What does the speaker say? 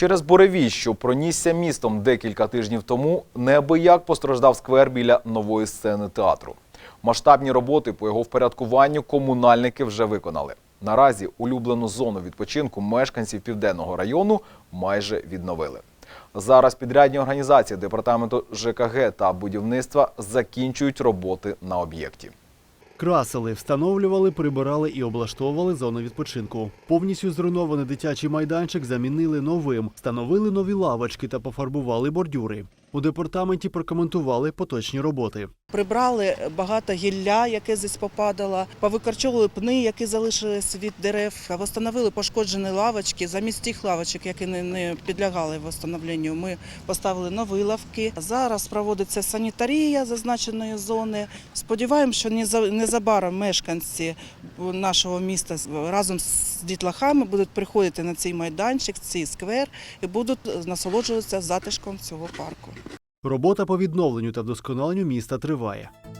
Через буревій, що пронісся містом декілька тижнів тому, неабияк постраждав сквер біля нової сцени театру. Масштабні роботи по його впорядкуванню комунальники вже виконали. Наразі улюблену зону відпочинку мешканців південного району майже відновили. Зараз підрядні організації департаменту ЖКГ та будівництва закінчують роботи на об'єкті. Красили, встановлювали, прибирали і облаштовували зону відпочинку. Повністю зруйнований дитячий майданчик замінили новим, встановили нові лавочки та пофарбували бордюри. У департаменті прокоментували поточні роботи. Прибрали багато гілля, яке здесь попадало, повикорчовували пни, які залишились від дерев, встановили пошкоджені лавочки. Замість тих лавочок, які не, підлягали встановленню, ми поставили нові лавки. Зараз проводиться санітарія зазначеної зони. Сподіваємося, що неза- незабаром мешканці нашого міста разом з дітлахами будуть приходити на цей майданчик, цей сквер і будуть насолоджуватися затишком цього парку. Робота по відновленню та вдосконаленню міста триває.